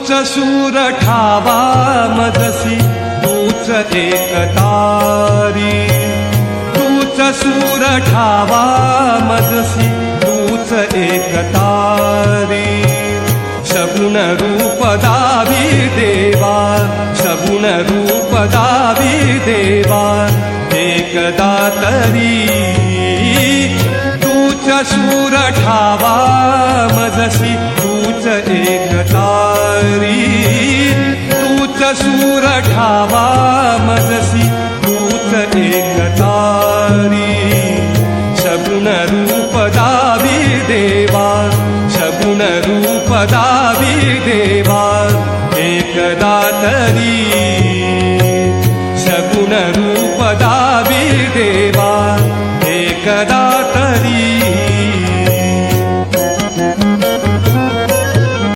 तूच सूर ठावा मजसी तूच एकतारी। ठावा मजसी तूच एकतारी। सगुण रूप दावी देवा सगुण रूप दावी देवा एकदा तरी तूच सूर ठावा मजसी तूच एकतारी तूच सूर ठावा मजसी तूच एकतारी सगुण रूप दावी देवा सगुण रूप दावी देवा एकदा तरी सगुण रूप दावी देवा एकदा